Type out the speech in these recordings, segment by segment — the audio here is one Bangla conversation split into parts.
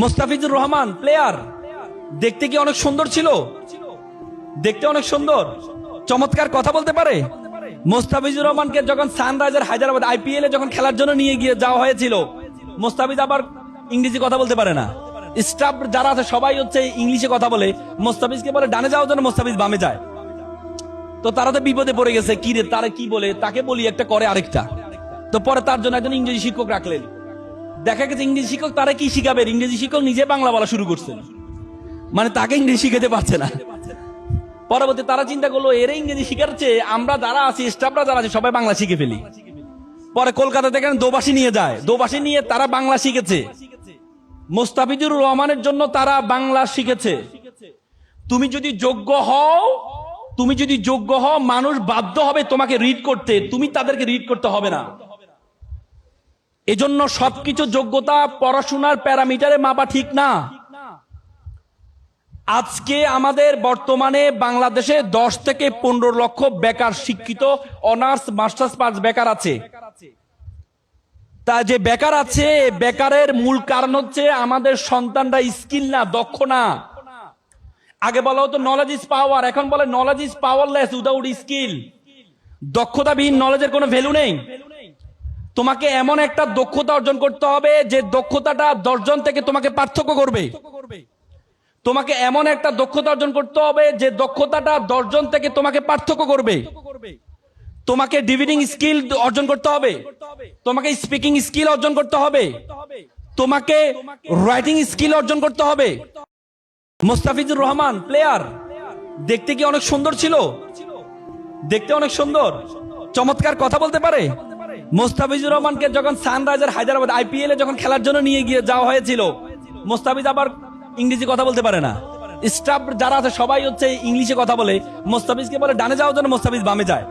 মোস্তাফিজুর রহমান প্লেয়ার দেখতে কি অনেক সুন্দর ছিল? দেখতে অনেক সুন্দর। চমৎকার কথা বলতে পারে? মোস্তাফিজুর রহমানকে যখন সানরাইজার হায়দ্রাবাদ আইপিএল এ যখন খেলার জন্য নিয়ে গিয়ে যাওয়া হয়েছিল, মোস্তাফিজ আবার ইংরেজি কথা বলতে পারে না। স্টাফ যারা আছে, সবাই হচ্ছে ইংলিশে কথা বলে। মোস্তাফিজকে বলে, ডানে যাওয়ার জন্য মোস্তাফিজ বামে যায়। তো তারা তো বিপদে পড়ে গেছে, কি রে, তারা কি বলে? তাকে বলি, একটা করে আরেকটা। তো পরে তার জন্য একজন ইংরেজি শিক্ষক রাখলেন। দেখা গেছে ইংরেজি শিক্ষক, তারা কি শিখাবে? ইংরেজি শিক্ষক নিজে বাংলা বলা শুরু করছেন মানে তাকে ইংরেজি শিখাতে পারছে না। পরবর্তী তারা চিন্তা করল, এর ইংরেজি শিখাচ্ছে আমরা যারা আছি স্টাফরা যারা আছে, সবাই বাংলা শিখে ফেলি। পরে কলকাতা থেকে দোবাসী নিয়ে যায়। দোবাসী নিয়ে তারা বাংলা শিখেছে। মোস্তাফিজুর রহমানের জন্য তারা বাংলা শিখেছে। তুমি যদি যোগ্য হও, তুমি যদি যোগ্য হও, মানুষ বাধ্য হবে তোমাকে রিড করতে। তুমি তাদেরকে রিড করতে হবে না। এজন্য সবকিছু যোগ্যতা পড়াশোনার প্যারামিটারে মাপা ঠিক না। আজকে আমাদের বর্তমানে বাংলাদেশে দশ থেকে পনেরো লক্ষ বেকার শিক্ষিত, অনার্স, মাস্টার্স পাস বেকার আছে। তা যে বেকার আছে বেকারের মূল কারণ হচ্ছে আমাদের সন্তানরা স্কিল না, দক্ষ না। আগে বলা হতো নলেজ ইজ পাওয়ার এখন বলে knowledge is powerless without skill দক্ষতাবিহীন নলেজের কোনো ভ্যালু নেই। তোমাকে এমন একটা দক্ষতা অর্জন করতে হবে যে দক্ষতাটা দশজন থেকে তোমাকে পার্থক্য করবে। তোমাকে এমন একটা দক্ষতা অর্জন করতে হবে যে দক্ষতাটা দশজন থেকে তোমাকে পার্থক্য করবে। তোমাকে ডিভিডিং স্কিল অর্জন করতে হবে। তোমাকে স্পিকিং স্কিল অর্জন করতে হবে। তোমাকে রাইটিং স্কিল অর্জন করতে হবে। মোস্তাফিজুর রহমান প্লেয়ার দেখতে কি অনেক সুন্দর ছিল? দেখতে অনেক সুন্দর। চমৎকার কথা বলতে পারে? মোস্তাফিজুর রহমানকে যখন সানরাইজার হায়দ্রাবাদ আইপিএল এ যখন খেলার জন্য নিয়ে গিয়ে যাওয়া হয়েছিল, মোস্তাফিজ আবার ইংরেজি কথা বলতে পারে না। স্টাফ যারা আছে, সবাই হচ্ছে ইংলিশে কথা বলে। মোস্তাফিজকে বলে, ডানে যাওয়ার জন্য মোস্তাফিজ বামে যায়।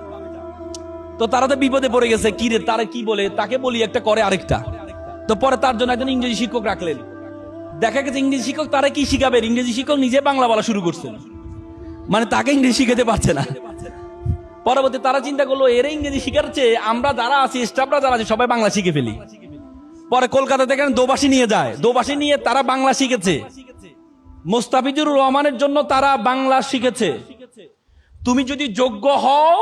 তো তারা তো বিপদে পড়ে গেছে, কি রে, তারা কি বলে? তাকে বলি, একটা করে আরেকটা। তো পরে তার জন্য একজন ইংরেজি শিক্ষক রাখলেন। দেখা গেছে, ইংরেজি শিক্ষক তারা কি শিখাবে? ইংরেজি শিক্ষক নিজে বাংলা বলা শুরু করছেন মানে তাকে ইংরেজি শিখাতে পারছে না। পরবর্তী তারা চিন্তা করল, এর ইংরেজি শিখাচ্ছে, আমরা যারা আছি স্টাফরা যারা আছে, সবাই বাংলা শিখে ফেলি। পরে কলকাতা থেকে দোবাসী নিয়ে যায়। দোবাসী নিয়ে তারা বাংলা শিখেছে। মোস্তাফিজুর রহমানের জন্য তারা বাংলা শিখেছে। তুমি যদি যোগ্য হও,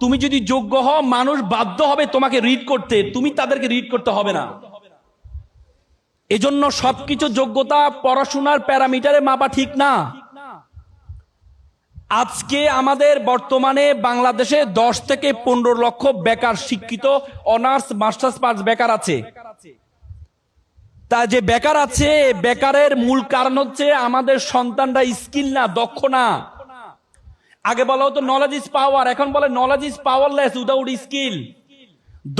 তুমি যদি যোগ্য হও, মানুষ বাধ্য হবে তোমাকে রিড করতে। তুমি তাদেরকে রিড করতে হবে না। এজন্য সবকিছু যোগ্যতা পড়াশোনার প্যারামিটারে মাপা ঠিক না। আজকে আমাদের বর্তমানে বাংলাদেশে দশ থেকে পনেরো লক্ষ বেকার শিক্ষিত, অনার্স, মাস্টার্স পাস বেকার আছে। তা যে বেকার আছে, বেকারের মূল কারণ হচ্ছে আমাদের সন্তানরা স্কিল না, দক্ষ না। আগে বলা হতো নলেজ ইজ পাওয়ার এখন বলে knowledge is powerless without skill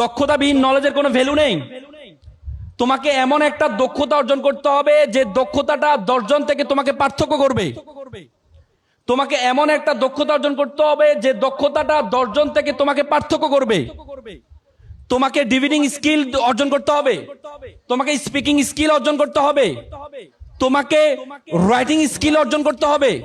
দক্ষতাবিহীন নলেজের কোনো ভ্যালু নেই। তোমাকে এমন একটা দক্ষতা অর্জন করতে হবে যে দক্ষতাটা দশজন থেকে তোমাকে পার্থক্য করবে। তোমাকে এমন একটা দক্ষতা অর্জন করতে হবে যে দক্ষতাটা দশজন থেকে তোমাকে পার্থক্য করবে। তোমাকে ডিভিডিং স্কিল অর্জন করতে হবে। তোমাকে স্পিকিং স্কিল অর্জন করতে হবে। তোমাকে রাইটিং স্কিল অর্জন করতে হবে।